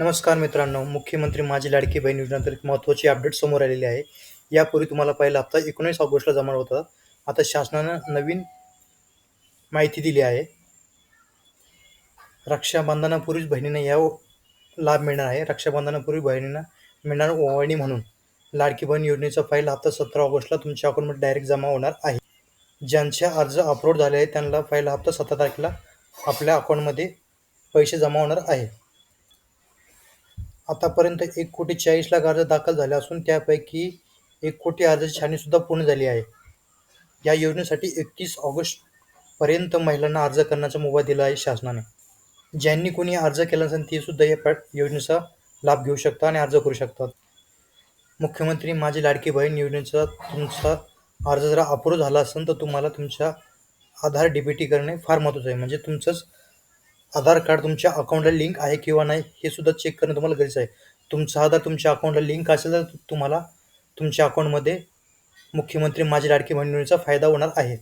नमस्कार मित्रांनो मुख्यमंत्री माझी लाडकी बहीण योजनेअंतर्गत महत्त्वाची अपडेट समोर आलेली आहे. यापूर्वी तुम्हाला पहिला हप्ता एकोणीस ऑगस्टला जमा होता. आता शासनानं नवीन माहिती दिली आहे. रक्षाबंधनापूर्वीच बहिणींना या लाभ मिळणार आहे. रक्षाबंधनापूर्वी बहिणींना मिळणार ओवाळणी म्हणून. लाडकी बहीण योजनेचा पहिला हप्ता सतरा ऑगस्टला तुमच्या अकाउंटमध्ये डायरेक्ट जमा होणार आहे. ज्यांचे अर्ज अपलोड झाले आहे त्यांना पहिला हप्ता सतरा तारखेला आपल्या अकाउंटमध्ये पैसे जमा होणार आहे. आतापर्यंत एक कोटी चाळीस लाख अर्ज दाखल झाले असून त्यापैकी एक कोटी अर्जाची छाननीसुद्धा पूर्ण झाली आहे. या योजनेसाठी एकतीस ऑगस्टपर्यंत महिलांना अर्ज करण्याचा मुभा दिला आहे शासनाने. ज्यांनी कोणी अर्ज केला नसेल ते सुद्धा या पॅट योजनेचा लाभ घेऊ शकतात आणि अर्ज करू शकतात. मुख्यमंत्री माझी लाडकी बहीण योजनेचा तुमचा अर्ज जरा अप्रूव्ह झाला असेल तर तुम्हाला तुमच्या आधार डीबीटी करणे फार महत्त्वाचं आहे. म्हणजे तुमचंच आधार कार्ड तुमच्या अकाउंटला लिंक आहे किंवा नाही हे सुद्धा चेक करणं तुम्हाला गरजेचं आहे. तुमचा आधार तुमच्या अकाउंटला लिंक असेल तर तुम्हाला तुमच्या अकाउंटमध्ये मुख्यमंत्री माझी लाडकी बहीण फायदा होणार आहे.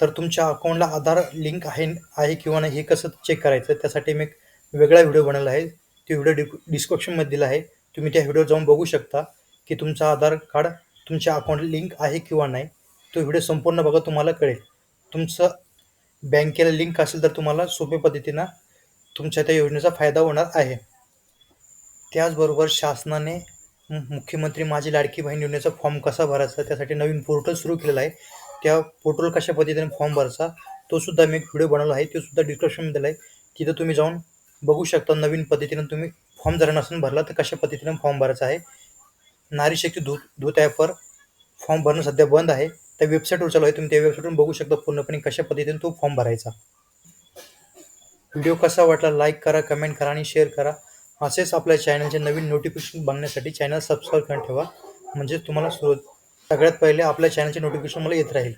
तर तुमच्या अकाउंटला आधार लिंक आहे आहे किंवा नाही हे कसं चेक करायचं त्यासाठी मी एक वेगळा व्हिडिओ बनवला आहे. तो व्हिडिओ डि डिस्क्रिप्शनमध्ये दिला आहे. तुम्ही त्या व्हिडिओ जाऊन बघू शकता की तुमचा आधार कार्ड तुमच्या अकाउंटला लिंक आहे किंवा नाही तो व्हिडिओ संपूर्ण बघा तुम्हाला कळेल. तुमचं बँकेला लिंक असेल तर तुम्हाला सोप्या पद्धतीनं तुमच्या त्या योजनेचा फायदा होणार आहे. त्याचबरोबर शासनाने मुख्यमंत्री माझी लाडकी बहीण योजनेचा फॉर्म कसा भरायचा त्यासाठी नवीन पोर्टल सुरू केलेला आहे. त्या पोर्टल कशा पद्धतीने फॉर्म भरायचा तो सुद्धा मी एक व्हिडिओ बनवला आहे. तो सुद्धा डिस्क्रिप्शनमध्ये दिला आहे. तिथं तुम्ही जाऊन बघू शकता नवीन पद्धतीनं तुम्ही फॉर्म जर नसून भरला तर कशा पद्धतीनं फॉर्म भरायचा आहे. नारी शक्ती दूत दूत ॲपवर फॉर्म भरणं सध्या बंद आहे. त्या वेबसाईटवर चालू आहे तुम्ही त्या वेबसाईटवरून बघू शकता पूर्णपणे कशा पद्धतीने तो फॉर्म भरायचा. व्हिडिओ कसा वाटला लाईक करा कमेंट करा आणि शेअर करा. असेच आपल्या चॅनलचे नवीन नोटिफिकेशन बघण्यासाठी चॅनल सबस्क्राईब करून ठेवा. म्हणजे तुम्हाला सुरू सगळ्यात पहिले आपल्या चॅनलचे नोटिफिकेशन मला येत राहील.